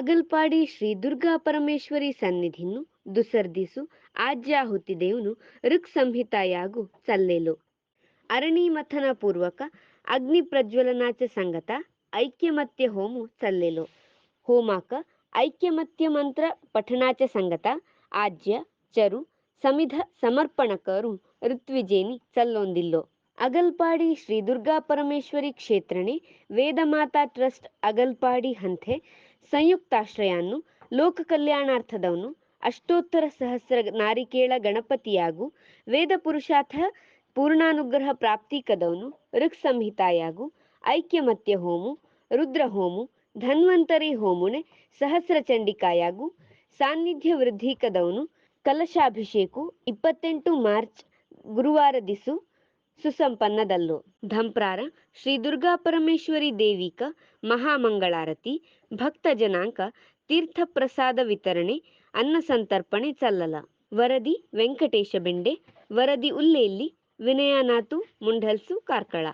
ಬಾಗಲ್ಪಾಡಿ ಶ್ರೀ ದುರ್ಗಾ ಪರಮೇಶ್ವರಿ ಸನ್ನಿಧಿನು ದುಸರ್ದಿಸು ಆಜ್ಯಾಹುತಿ ದೇವನು ಋಕ್ ಸಂಹಿತಾಯಾಗು ಸಲ್ಲೆಲು. ಅರಣಿ ಮಥನ ಪೂರ್ವಕ ಅಗ್ನಿ ಪ್ರಜ್ವಲನಾಚ ಸಂಗತ ಐಕ್ಯಮತ್ಯ ಹೋಮು ಸಲ್ಲೆಲು. ಹೋಮಾಕ ಐಕ್ಯಮತ್ಯ ಮಂತ್ರ ಪಠನಾಚ ಸಂಗತ ಆಜ್ಯ ಚರು ಸಮಿಧ ಸಮರ್ಪಣಕರು ಋತ್ವಿಜೇನಿ ಸಲ್ಲೊಂದಿಲ್ಲೋ. ಅಗಲ್ಪಾಡಿ ಶ್ರೀ ದುರ್ಗಾ ಪರಮೇಶ್ವರಿ ಕ್ಷೇತ್ರಣಿ ವೇದಮಾತಾ ಟ್ರಸ್ಟ್ ಅಗಲ್ಪಾಡಿ ಹಂತೆ ಸಂಯುಕ್ತಾಶ್ರಯನ್ನು ಲೋಕ ಕಲ್ಯಾಣಾರ್ಥದವನು ಅಷ್ಟೋತ್ತರ ಸಹಸ್ರ ನಾರಿಕೇಳ ಗಣಪತಿಯಾಗು, ವೇದ ಪುರುಷಾರ್ಥ ಪೂರ್ಣಾನುಗ್ರಹ ಪ್ರಾಪ್ತಿಕದವನು ಋಕ್ ಸಂಹಿತಾಯಾಗು, ಐಕ್ಯಮತ್ಯ ಹೋಮು, ರುದ್ರ ಹೋಮು, ಧನ್ವಂತರಿ ಹೋಮುನೆ ಸಹಸ್ರ ಚಂಡಿಕಾಯಾಗು, ಸಾನ್ನಿಧ್ಯ ವೃದ್ಧಿಕದವನು ಕಲಶಾಭಿಷೇಕು, ಇಪ್ಪತ್ತೆಂಟು ಮಾರ್ಚ್ ಗುರುವಾರ ದಿಸು ಸುಸಂಪನ್ನದಲ್ಲೋ. ಧಂಪ್ರಾರ, ಶ್ರೀ ದುರ್ಗಾ ಪರಮೇಶ್ವರಿ ದೇವಿಕ, ಮಹಾಮಂಗಳಾರತಿ, ಭಕ್ತ ಜನಾಂಕ ತೀರ್ಥ ಪ್ರಸಾದ ವಿತರಣೆ, ಅನ್ನ ಸಂತರ್ಪಣೆ ಚಲ್ಲಲ. ವರದಿ, ವೆಂಕಟೇಶ ಬೆಂಡೆ. ವರದಿ ಉಲ್ಲೇಲ್ಲಿ ವಿನಯನಾಥು, ಮುಂಡಲ್ಸು, ಕಾರ್ಕಳ.